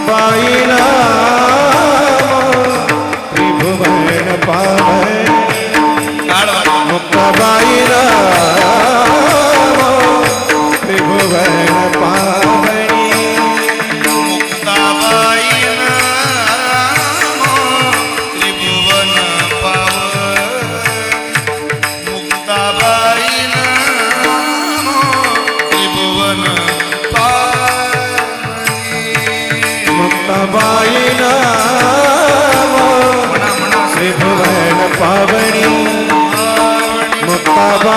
સંભાળી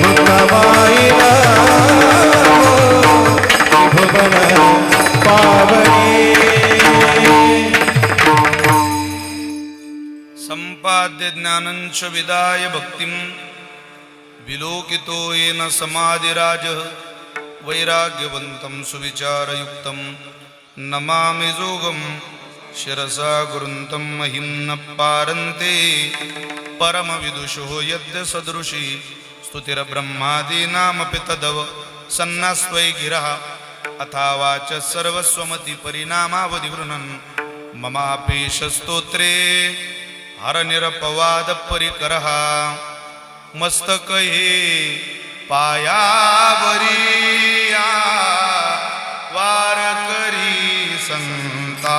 मुक्तबाईला विदाय भक्तिं विलोकितो येन समाधिराजः वैराग्यवन्तं सुविचारयुक्तं नमामि जोगम। शिरसा गुरुन्तं महिं न पारन्ते परमविदुषो यद्य सदृशी तदव सन्नास्वै गिरः अथावाच सर्वस्वमति परिणामावधिवृणन् ममापेशस्तोत्रे हरनिरपवादपरिकरः मस्तक हे पायावरी वारकरी सन्ता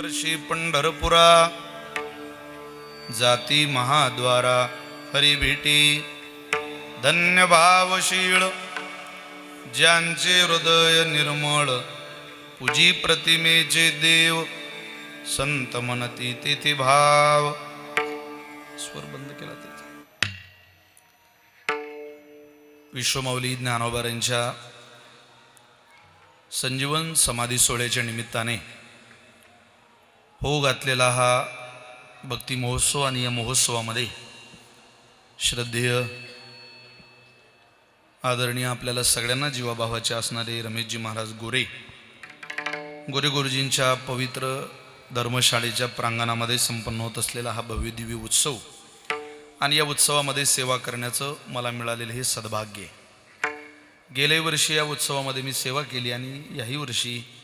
वर्षी पंढरपुरा. जाती महाद्वारा हरिभेटी. धन्य भावशीळ ज्यांचे हृदय निर्मळ पूजी प्रतिमेचे देव. संत मनती तेथे भाव. स्वर बंद केला विश्वमौली विश्वमौली ज्ञानोबारांच्या संजीवन समाधी सोहळ्याच्या निमित्ताने हो घातलेला हा भक्ती महोत्सव आणि या महोत्सवामध्ये श्रद्धेय आदरणीय आपल्याला सगळ्यांना जीवाभावाचे असणारे रमेशजी महाराज गोरे. गोरे गुरुजींच्या पवित्र धर्मशाळेच्या प्रांगणामध्ये संपन्न होत असलेला हा भव्य दिव्य उत्सव आणि या उत्सवामध्ये सेवा करण्याचं मला मिळालेलं हे सद्भाग्य आहे. गेल्या वर्षी या उत्सवामध्ये मी सेवा केली आणि याही वर्षी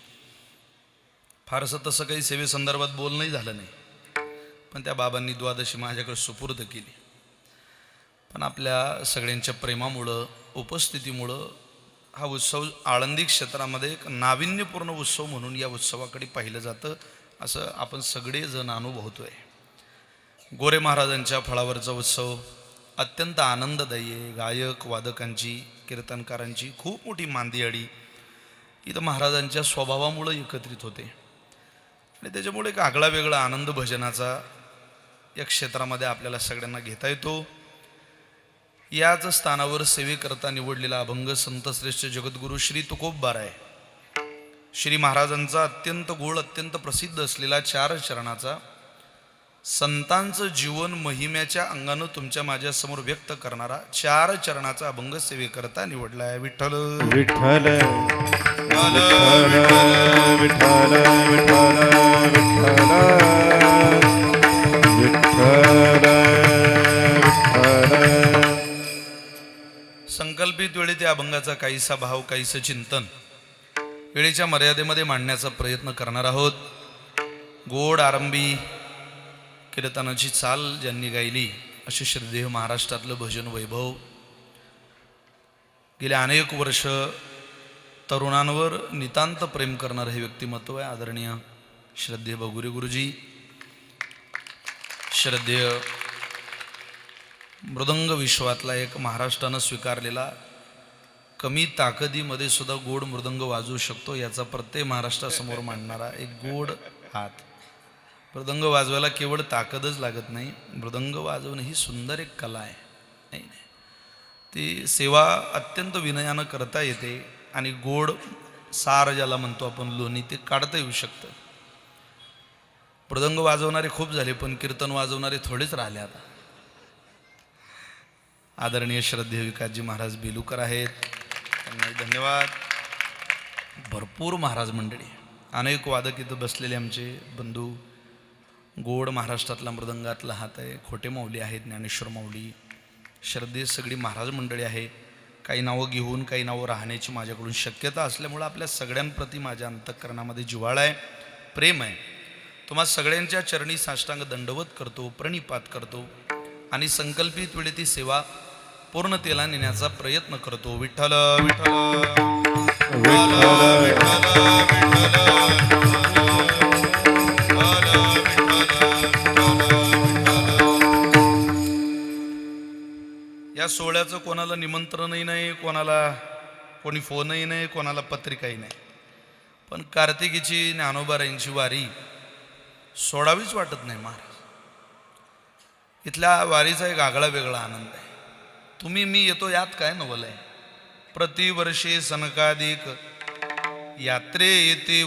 फारसं तसं काही सेवेसंदर्भात बोलणंही झालं नाही. पण त्या बाबांनी द्वादशी माझ्याकडे सुपूर्द केली. पण आपल्या सगळ्यांच्या प्रेमामुळं उपस्थितीमुळं हा उत्सव आळंदी क्षेत्रामध्ये एक नाविन्यपूर्ण उत्सव म्हणून या उत्सवाकडे पाहिलं जातं असं आपण सगळेजण अनुभवतो आहे गोरे महाराजांच्या फळावरचा उत्सव अत्यंत आनंददायी आहे. गायक वादकांची कीर्तनकारांची खूप मोठी मांदियाळी इथं महाराजांच्या स्वभावामुळं एकत्रित होते. आणि त्याच्यामुळे एक आगळा वेगळा आनंद भजनाचा या क्षेत्रामध्ये आपल्याला सगळ्यांना घेता येतो. याच स्थानावर सेवेकरता निवडलेला अभंग संतश्रेष्ठ जगद्गुरू श्री तुकोबबार आहे श्री महाराजांचा अत्यंत गोळ अत्यंत प्रसिद्ध असलेला चार चरणाचा संतांचं जीवन महिम्याच्या अंगानं तुमच्या माझ्यासमोर व्यक्त करणारा चार चरणाचा अभंग सेवेकरता निवडला आहे. विठ्ठल. विठ्ठल. विठ्ठल. विठ्ठल. संकल्पित वेळी त्या अभंगाचा काहीसा भाव काहीसं चिंतन वेळेच्या मर्यादेमध्ये मांडण्याचा प्रयत्न करणार आहोत. गोड आरंभी कीर्तनाची चाल ज्यांनी गायली असे श्रद्धेय महाराष्ट्रातलं भजन वैभव. गेल्या अनेक वर्ष तरुणांवर नितांत प्रेम करणारं हे व्यक्तिमत्व आहे आदरणीय श्रद्धेय बगुरी गुरुजी. श्रद्धेय मृदंग विश्वातला एक महाराष्ट्रानं स्वीकारलेला कमी ताकदीमध्ये सुद्धा गोड मृदंग वाजवू शकतो याचा प्रत्येक महाराष्ट्रासमोर मांडणारा एक गोड हात. मृदंग वाजवायला केवळ ताकदच लागत नाही. मृदंग वाजवणं ही सुंदर एक कला आहे. नाही नाही. ती सेवा अत्यंत विनयानं करता येते आणि गोड सार ज्याला म्हणतो आपण लोणी ते काढता येऊ शकतं. मृदंग वाजवणारे खूप झाले पण कीर्तन वाजवणारे थोडेच राहिले आता. आदरणीय श्रद्धेय विकासजी महाराज बेलूकर आहेत. त्यांना धन्यवाद. भरपूर महाराज मंडळी अनेक वादक इथं बसलेले आमचे बंधू गोड महाराष्ट्रातला मृदंगातला हात आहे. खोटे माऊली आहेत ज्ञानेश्वर माऊली. श्रद्धे सगळी महाराज मंडळी आहे काही नावं घेऊन काही नावं राहण्याची माझ्याकडून शक्यता असल्यामुळं आपल्या सगळ्यांप्रती माझ्या अंतःकरणामध्ये जिव्हाळा आहे प्रेम आहे. तुम्हा सगळ्यांच्या चरणी साष्टांग दंडवत करतो प्रणिपात करतो आणि संकल्पित वेळी ती सेवा पूर्णतेला नेण्याचा प्रयत्न करतो. विठ्ठल विठ्ठल या सोहळ्याचं कोणाला निमंत्रणही नाही कोणाला कोणी फोनही नाही कोणाला पत्रिकाही नाही. पण कार्तिकीची ज्ञानोबाराईंची वारी सोडावीच वाटत नाही महाराज. इथल्या वारीचा एक आगळा वेगळा आनंद आहे. तुम्ही मी येतो यात काय नवल आहे? प्रतिवर्षे सनकाधिक यात्रे येते